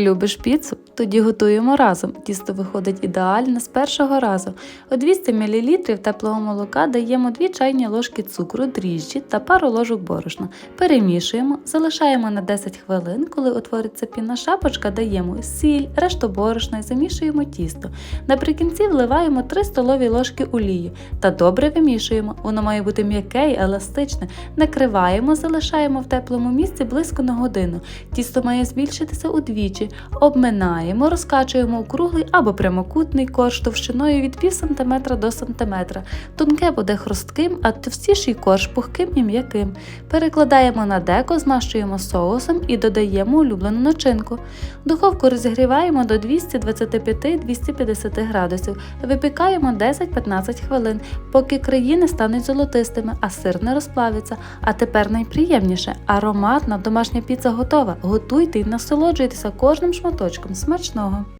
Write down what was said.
Любиш піцу? Тоді готуємо разом. Тісто виходить ідеально з першого разу. У 200 мл теплого молока даємо 2 чайні ложки цукру, дріжджі та пару ложок борошна. Перемішуємо, залишаємо на 10 хвилин. Коли утвориться пінна шапочка, даємо сіль, решту борошна і замішуємо тісто. Наприкінці вливаємо 3 столові ложки олії та добре вимішуємо. Воно має бути м'яке і еластичне. Накриваємо, залишаємо в теплому місці близько на годину. Тісто має збільшитися удвічі. Обминаємо, розкачуємо у круглий або прямокутний корж товщиною від пів сантиметра до сантиметра. Тонке буде хрустким, а товстіший корж пухким і м'яким. Перекладаємо на деко, змащуємо соусом і додаємо улюблену начинку. Духовку розігріваємо до 225-250 градусів. Випікаємо 10-15 хвилин, поки краї не стануть золотистими, а сир не розплавиться. А тепер найприємніше ароматна домашня піца готова. Готуйте і насолоджуйтеся кожним шматочком смачного.